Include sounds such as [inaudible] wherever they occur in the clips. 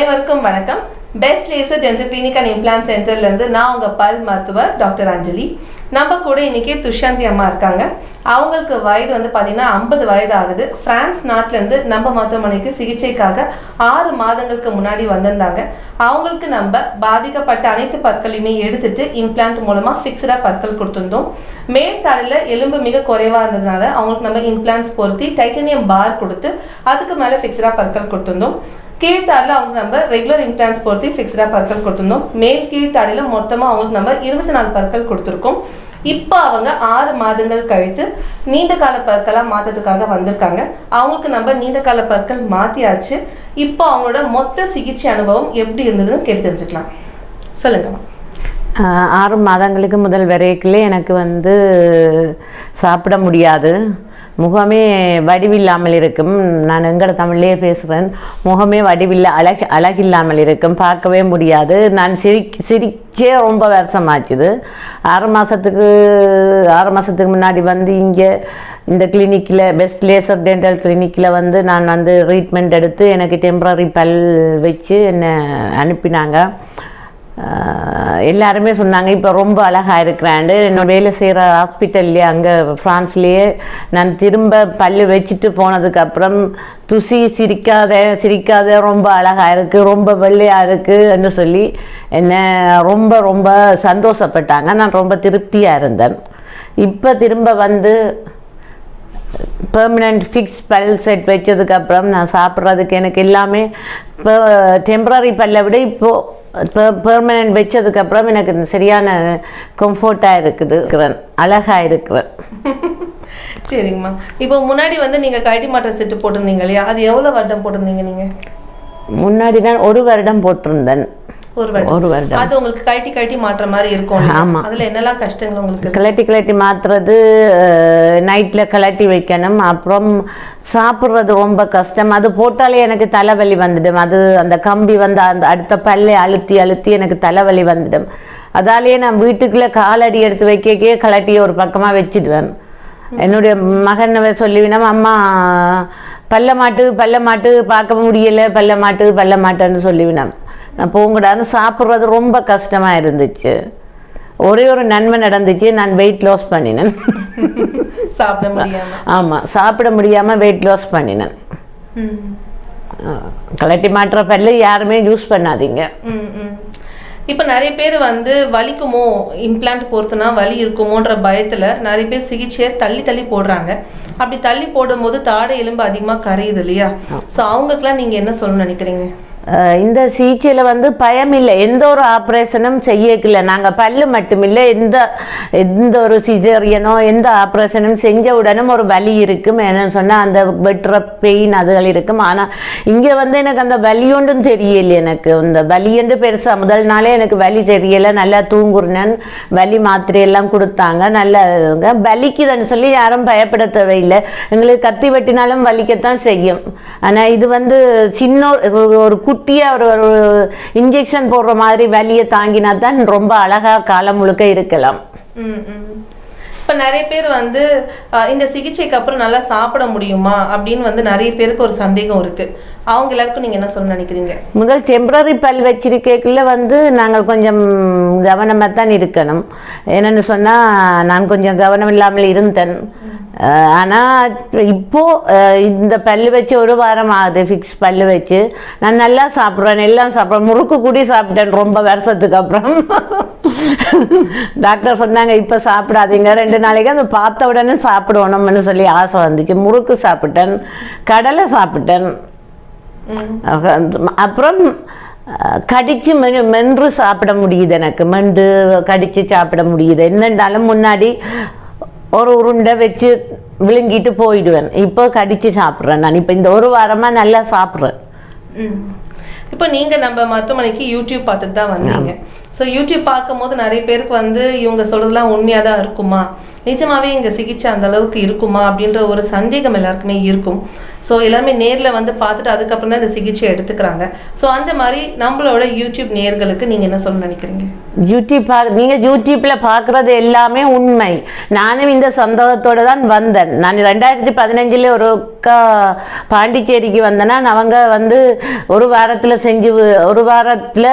அனைவருக்கும் வணக்கம். Best laser dental clinic and implant சென்டர்லேருந்து நான் உங்கள் பல் மருத்துவர் டாக்டர் அஞ்சலி. நம்ம கூட இன்றைக்கி துஷாந்தி அம்மா இருக்காங்க. அவங்களுக்கு வயது வந்து பார்த்தீங்கன்னா ஐம்பது வயது ஆகுது. ஃப்ரான்ஸ் நாட்டிலேருந்து நம்ம மருத்துவமனைக்கு சிகிச்சைக்காக ஆறு மாதங்களுக்கு முன்னாடி வந்திருந்தாங்க. அவங்களுக்கு நம்ம பாதிக்கப்பட்ட அனைத்து பற்களையுமே எடுத்துட்டு இம்ப்ளான்ட் மூலமாக ஃபிக்ஸ்டாக பற்கள் கொடுத்துருந்தோம். மேல் தாடையில எலும்பு மிக குறைவாக இருந்ததுனால அவங்களுக்கு நம்ம இம்ப்ளான்ஸ் பொருத்தி டைட்டானியம் பார் கொடுத்து அதுக்கு மேலே ஃபிக்ஸ்டாக பற்கள் கொடுத்துருந்தோம். கீழ்த்தாடில் அவங்க நம்ம ரெகுலர் இம்ப்ளான்ஸ் பொறுத்து ஃபிக்ஸ்டாக பற்கள் கொடுத்துருந்தோம். மேல் கீழ்த்தாடியில் மொத்தமாக அவங்களுக்கு நம்ம இருபத்தி நாலு பற்கள் கொடுத்துருக்கோம். இப்போ அவங்க ஆறு மாதங்கள் கழித்து நீண்ட கால பற்களாக மாற்றத்துக்காக வந்திருக்காங்க. அவங்களுக்கு நம்ம நீண்ட கால பற்கள் மாற்றியாச்சு இப்போ அவங்களோட மொத்த சிகிச்சை அனுபவம் எப்படி இருந்ததுன்னு கேட்டு தெரிஞ்சுக்கலாம். சொல்லுங்கம்மா ஆறு மாதங்களுக்கு முதல் வரைக்குள்ளே எனக்கு வந்து சாப்பிட முடியாது. முகமே வடிவில்லாமல் இருக்கும். நான் எங்கட தமிழ்லேயே பேசுகிறேன் முகமே வடிவில்ல அழகு அழகில்லாமல் இருக்கும். பார்க்கவே முடியாது. நான் சிரி சிரிச்சே ரொம்ப வருஷமாச்சுது. ஆறு மாதத்துக்கு ஆறு மாதத்துக்கு முன்னாடி வந்து இங்கே இந்த கிளினிக்கில் பெஸ்ட் லேசர் டென்டல் கிளினிக்கில் வந்து நான் வந்து ட்ரீட்மெண்ட் எடுத்து எனக்கு டெம்ப்ரரி பல் வச்சு என்னை அனுப்பினாங்க. எல்லாருமே சொன்னாங்க இப்போ ரொம்ப அழகாக இருக்கிறாண்டு. என்னோட வேலை செய்கிற ஹாஸ்பிட்டல்லே அங்கே ஃப்ரான்ஸ்லேயே நான் திரும்ப பல்லு வச்சுட்டு போனதுக்கப்புறம் துசி சிரிக்காத சிரிக்காத ரொம்ப அழகாக இருக்குது ரொம்ப வெள்ளையாக இருக்குன்னு சொல்லி என்னை ரொம்ப ரொம்ப சந்தோஷப்பட்டாங்க. நான் ரொம்ப திருப்தியாக இருந்தேன். இப்போ திரும்ப வந்து பெர்மனண்ட் ஃபிக்ஸ் பல் செட் வச்சதுக்கப்புறம் நான் சாப்பிட்றதுக்கு எனக்கு எல்லாமே இப்போ டெம்பரரி பல்லை விட இப்போது பெர்மனண்ட் வச்சதுக்கப்புறம் எனக்கு இந்த சரியான கம்ஃபர்ட்டாக இருக்குது. இருக்கிறேன். அழகாக இருக்கிறேன். [laughs] சரிங்கம்மா. இப்போ முன்னாடி வந்து நீங்கள் கழட்டி மாற்ற செட்டு போட்டிருந்தீங்க இல்லையா? அது எவ்வளோ வருடம் போட்டிருந்தீங்க நீங்கள் முன்னாடி தான் ஒரு வருடம் போட்டிருந்தேன். ஒரு வருடம். அது உங்களுக்கு கழட்டி கழட்டி மாற்ற மாதிரி இருக்கும் ஆமா. அதுல என்னெல்லாம் கஷ்டங்கள் உங்களுக்கு இருக்கு? கிளட்டி கிளட்டி மாற்றுறது நைட்டில் கிளட்டி வைக்கணும். அப்புறம் சாப்பிட்றது ரொம்ப கஷ்டம். அது போட்டாலே எனக்கு தலைவலி வந்துடும். அது அந்த கம்பி வந்து அந்த அடுத்த பல்லை அழுத்தி அழுத்தி எனக்கு தலைவலி வந்துடும். அதாலேயே நான் வீட்டுக்குள்ளே காலடி எடுத்து வைக்கக்கே கலட்டி ஒரு பக்கமாக வச்சிடுவேன். என்னுடைய மகன் சொல்லிவினா அம்மா பல்ல மாட்டு பல்ல மாட்டு பார்க்க முடியல. பல்ல மாட்டு பல்ல மாட்டேன்னு சொல்லிவினான் போங்கடான்னு சாப்பிட்றது ரொம்ப கஷ்டமாக இருந்துச்சு. ஒரே ஒரு நன்மை நடந்துச்சு நான் வெயிட் லாஸ் பண்ணினேன். சாப்பிட முடியாம. ஆமாம் சாப்பிட முடியாமல் வெயிட் லாஸ் பண்ணினேன். ம். கலட்டி மாட்டுற பல்லு யாருமே யூஸ் பண்ணாதீங்க. இப்ப நிறைய பேர் வந்து வலிக்குமோ இம்ப்ளான்ட் பொறுத்துனா வலி இருக்குமோன்ற பயத்துல நிறைய பேர் சிகிச்சையை தள்ளி தள்ளி போடுறாங்க. அப்படி தள்ளி போடும்போது தாடை எலும்பு அதிகமா கரையுது இல்லையா? சோ அவங்களுக்குலாம் நீங்க என்ன சொல்லணும்னு நினைக்கிறீங்க? இந்த சிகிச்சையில் வந்து பயம் இல்லை. எந்த ஒரு ஆப்ரேஷனும் செய்யக்கல நாங்கள் பல்லு மட்டுமில்லை எந்த எந்த ஒரு சிசேரியனோ எந்த ஆப்ரேஷனும் செஞ்ச உடனும் ஒரு வலி இருக்கும். என்னன்னு சொன்னால் அந்த வெட்டுற பெயின் அதுகள் இருக்கும். ஆனால் இங்கே வந்து எனக்கு அந்த வலி ஒன்றும் தெரியல எனக்கு. இந்த வலியன்று பெருசாக முதல் நாளே எனக்கு வலி தெரியலை. நல்லா தூங்குறேன். வலி மாத்திரையெல்லாம் கொடுத்தாங்க. நல்லா வலிக்குதுன்னு சொல்லி யாரும் பயப்பட தேவையில்லை. எங்களுக்கு கத்தி வெட்டினாலும் வலிக்கத்தான் செய்யும். ஆனால் இது வந்து சின்ன ஒரு குட்டியாக ஒரு ஒரு இன்ஜெக்ஷன் போடுற மாதிரி வலியை தாங்கினா தான் ரொம்ப அழகாக காலம் முழுக்க இருக்கலாம். இப்போ இப்ப நிறைய பேர் வந்து இந்த சிகிச்சைக்கு அப்புறம் நல்லா சாப்பிட முடியுமா அப்படின்னு வந்து நிறைய பேருக்கு ஒரு சந்தேகம் இருக்கு. அவங்க எல்லாருக்கும் நீங்க என்ன சொல்ல நினைக்கிறீங்க? முதல் டெம்பரரி பல் வச்சிருக்கக்குள்ள வந்து நாங்கள் கொஞ்சம் கவனமாக தான் இருக்கணும். என்னென்னு சொன்னால் நான் கொஞ்சம் கவனம் இல்லாமல் இருந்தேன் ஆனால் இப்போ அஹ், இந்த பல்லு வச்சு ஒரு வாரம் ஆகுது ஃபிக்ஸ் பல்லு வச்சு. நான் நல்லா சாப்பிட்றேன் எல்லாம் சாப்பிட்றேன். முறுக்கு கூடி சாப்பிட்டேன் ரொம்ப வருஷத்துக்கு அப்புறம். டாக்டர் சொன்னாங்க இப்போ சாப்பிடாதீங்க. ரெண்டு நாளைக்கு அந்த பார்த்த உடனே சாப்பிடணும்னு சொல்லி ஆசை வந்துச்சு. முறுக்கு சாப்பிட்டேன் கடலை சாப்பிட்டேன். அப்புறம் அஹ், கடிச்சு மென்று சாப்பிட முடியுது எனக்கு. மென்று கடிச்சு சாப்பிட முடியுது. என்னண்டாலும் முன்னாடி ஒரு உருண்டை வச்சு விழுங்கிட்டு போயிடுவேன். இப்போ கடிச்சு சாப்பிட்றேன் நான். இப்போ இந்த ஒரு வாரமாக நல்லா சாப்பிட்றேன். இப்போ நீங்க நம்ம மருத்துவமனைக்கு யூடியூப் பார்த்துட்டு தான் வந்தீங்க. ஸோ யூடியூப் பார்க்கும்போது நிறைய பேருக்கு வந்து இவங்க சொல்றதெல்லாம் உண்மையா தான் இருக்குமா? நிஜமாவே இங்க சிகிச்சை அந்த அளவுக்கு இருக்குமா? அப்படின்ற ஒரு சந்தேகம் எல்லாருக்குமே இருக்கும். ஸோ எல்லாருமே நேரில் வந்து பார்த்துட்டு அதுக்கப்புறம் தான் இந்த சிகிச்சை எடுத்துக்கிறாங்க. ஸோ அந்த மாதிரி நம்மளோட யூடியூப் நேர்களுக்கு நீங்கள் என்ன சொல்ல நினைக்கிறீங்க? யூடியூப் பா நீங்கள் யூடியூப்பில் பார்க்குறது எல்லாமே உண்மை. நானும் இந்த சந்தோகத்தோடு தான் வந்தேன். நான் ரெண்டாயிரத்தி பதினஞ்சில் ஒரு அக்கா பாண்டிச்சேரிக்கு வந்தேன்னா அவங்க வந்து ஒரு வாரத்தில் செஞ்சு ஒரு வாரத்தில்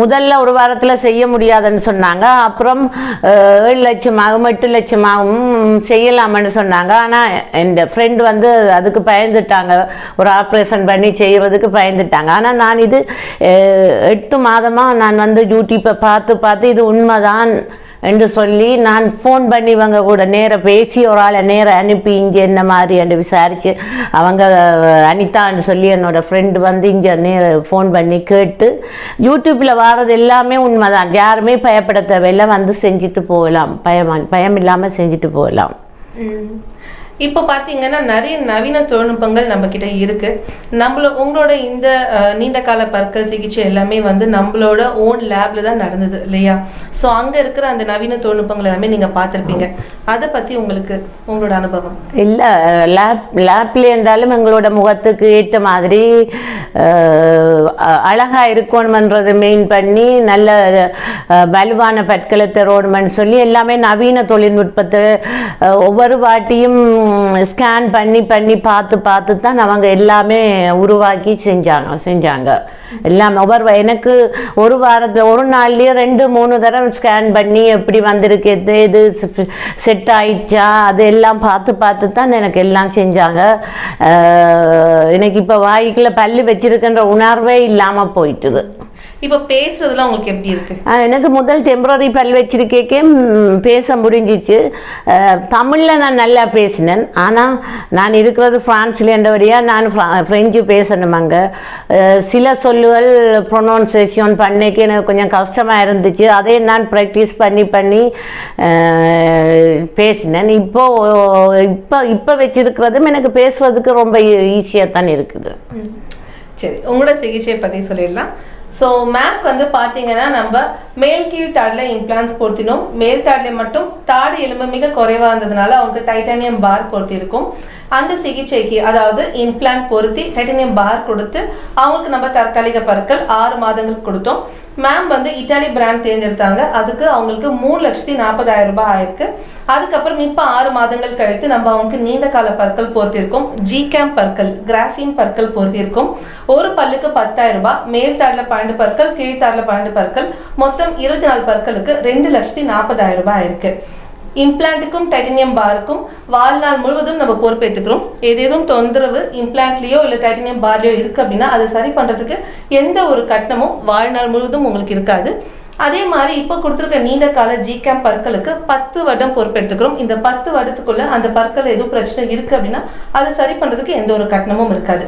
முதல்ல ஒரு வாரத்தில் செய்ய முடியாதுன்னு சொன்னாங்க. அப்புறம் ஏழு லட்சமாகவும் எட்டு லட்சமாகவும் செய்யலாம்னு சொன்னாங்க. ஆனால் என் ஃப்ரெண்டு வந்து அதுக்கு பயந்துட்டாங்க. ஒரு ஆப்ரேஷன் பண்ணி செய்கிறதுக்கு பயந்துட்டாங்க. ஆனால் நான் இது எட்டு மாதமாக நான் வந்து யூடியூப்பை பார்த்து பார்த்து இது உண்மைதான் என்று சொல்லி நான் ஃபோன் பண்ணி இவங்க கூட நேராக பேசி ஒரு ஆளை நேராக அனுப்பி இங்கே என்ன மாதிரி என்று விசாரித்து அவங்க அனிதான்னு சொல்லி என்னோட ஃப்ரெண்டு வந்து இங்கே நேர ஃபோன் பண்ணி கேட்டு யூடியூப்பில் வர்றது எல்லாமே உண்மைதான். யாருமே பயப்பட தேவையில்லை. வந்து செஞ்சுட்டு போகலாம். பயம் பயம் இல்லாமல் செஞ்சுட்டு போகலாம். இப்போ பார்த்தீங்கன்னா நிறைய நவீன தொழில்நுட்பங்கள் நம்மக்கிட்ட இருக்குது நம்மளோ நம்மள உங்களோட இந்த நீண்ட கால பற்கள் சிகிச்சை எல்லாமே வந்து நம்மளோட ஓன் லேபில் தான் நடந்தது இல்லையா? ஸோ அங்கே இருக்கிற அந்த நவீன தொழில்நுட்பங்கள் எல்லாமே நீங்கள் பார்த்துருப்பீங்க. அதை பற்றி உங்களுக்கு உங்களோட அனுபவம்? இல்லை லேப் லேப்ல இருந்தாலும் எங்களோட முகத்துக்கு ஏற்ற மாதிரி அழகாக இருக்கணுமன்றது மெயின் பண்ணி நல்ல வலுவான பற்களை தரோணுமென்னு சொல்லி எல்லாமே நவீன தொழில்நுட்பத்தை ஒவ்வொரு வாட்டியும் ஸ்கேன் பண்ணி பண்ணி பார்த்து பார்த்து தான் அவங்க எல்லாமே உருவாக்கி செஞ்சாங்க செஞ்சாங்க. எல்லாம் ஒவ்வொரு எனக்கு ஒரு வாரத்தில் ஒரு நாள்லேயே ரெண்டு மூணு தடவை ஸ்கேன் பண்ணி எப்படி வந்திருக்கு எது எது செட் ஆயிடுச்சா அது எல்லாம் பார்த்து பார்த்து தான் எனக்கு எல்லாம் செஞ்சாங்க. எனக்கு இப்போ வாய்க்குள்ளே பல்லு வச்சிருக்கின்ற உணர்வே இல்லாமல் போயிட்டுது. இப்போ பேசுறதுலாம் உங்களுக்கு எப்படி இருக்கு? அஹ் எனக்கு முதல் டெம்பரரி பல் வச்சிருக்கே பேச முடிஞ்சிச்சு. தமிழில் நான் நல்லா பேசினேன். ஆனால் நான் இருக்கிறது ஃப்ரான்ஸில் என்றபடியாக நான் ஃப்ரா- ஃப்ரெஞ்சு பேசணும் அங்கே. சில சொல்லுகள் ப்ரொனவுன்சேஷன் பண்ணிக்கு எனக்கு கொஞ்சம் கஷ்டமாக இருந்துச்சு. அதே நான் ப்ராக்டிஸ் பண்ணி பண்ணி பேசினேன். இப்போ இப்போ இப்போ வச்சிருக்கிறதும் எனக்கு பேசுறதுக்கு ரொம்ப ஈஸியாக தான் இருக்குது. சரி உங்களோட சிகிச்சையை பத்தி சொல்லிடலாம். ஸோ மேப் வந்து பார்த்தீங்கன்னா நம்ம மேல் கீழ் தாடில் இம்ப்ளான்ஸ் பொருத்தினோம். மேல் தாடில் மட்டும் தாடி எலும்பு மிக குறைவாக இருந்ததுனால அவங்களுக்கு டைட்டானியம் பார் பொருத்தியிருக்கும். அந்த சிகிச்சைக்கு அதாவது இம்ப்ளான்ட் பொருத்தி டைட்டானியம் பார் கொடுத்து அவங்களுக்கு நம்ம தற்காலிக பற்கள் ஆறு மாதங்களுக்கு கொடுத்தோம். மேம் வந்து இட்டாலி பிராண்ட் தேர்ந்தெடுத்தாங்க. அதுக்கு அவங்களுக்கு மூணு லட்சத்தி நாற்பதாயிரம் ரூபாய் ஆயிருக்கு. அதுக்கப்புறம் இப்போ ஆறு மாதங்கள் கழித்து நம்ம அவங்களுக்கு நீண்ட கால பற்கள் பொருத்திருக்கோம். ஜி கேம் பற்கள் கிராஃபின் பற்கள் பொருத்திருக்கோம். ஒரு பல்லுக்கு பத்தாயிரம் ரூபாய் மேல் தாடில் பன்னெண்டு பற்கள் கீழ்த்தாடில் பன்னெண்டு பற்கள் மொத்தம் இருபத்தி நாலு பற்களுக்கு ரெண்டு லட்சத்தி நாற்பதாயிரம் ரூபாய் ஆயிருக்கு. இம்ப்ளான்ட்டுக்கும் டைட்டனியம் பாருக்கும். வாழ்நாள் முழுவதும் நம்ம பொறுப்பேற்றுக்கிறோம் ஏதேதும் தொந்தரவு இம்ப்ளான்ட்லேயோ இல்லை டைட்டனியம் பார்லையோ இருக்குது அப்படின்னா அதை சரி பண்ணுறதுக்கு எந்த ஒரு கட்டணமும் வாழ்நாள் முழுவதும் உங்களுக்கு இருக்காது. அதே மாதிரி இப்போ கொடுத்துருக்க நீண்ட கால ஜிகேம் பற்களுக்கு பத்து வருடம் பொறுப்பெடுத்துக்கிறோம் இந்த பத்து வருடத்துக்குள்ள அந்த பற்கள் எதுவும் பிரச்சனை இருக்குது அப்படின்னா அதை சரி பண்ணுறதுக்கு எந்த ஒரு கட்டணமும் இருக்காது.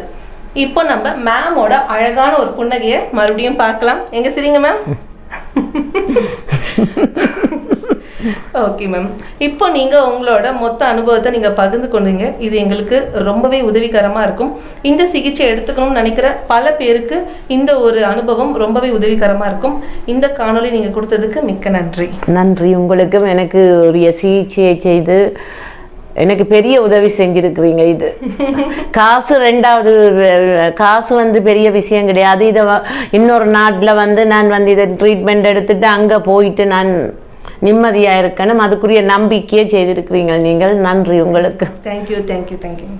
இப்போ நம்ம மேமோட அழகான ஒரு புன்னகையை மறுபடியும் பார்க்கலாம். எங்க சரிங்க மேம் [laughs] ஓகே மேம் இப்போ நீங்க உங்களோட மொத்த அனுபவத்தை நீங்க பகிர்ந்து கொண்டீங்க. இது எங்களுக்கு ரொம்பவே உதவிகரமா இருக்கும். இந்த சிகிச்சை எடுத்துக்கணும்னு நினைக்கிற பல பேருக்கு இந்த ஒரு அனுபவம் ரொம்பவே உதவிகரமா இருக்கும். இந்த காணொளி நீங்க கொடுத்ததுக்கு மிக்க நன்றி. நன்றி. உங்களுக்கும் எனக்கு உரிய சிகிச்சையை செய்து எனக்கு பெரிய உதவி செஞ்சிருக்கிறீங்க இது. [laughs] காசு ரெண்டாவது காசு வந்து பெரிய விஷயம் கிடையாது. இதை இன்னொரு நாட்டில் வந்து நான் வந்து இதை ட்ரீட்மெண்ட் எடுத்துட்டு அங்கே போயிட்டு நான் நிம்மதியாக இருக்கணும். அதுக்குரிய நம்பிக்கையை செய்திருக்கிறீங்க நீங்கள். நன்றி உங்களுக்கு. Thank you thank you thank you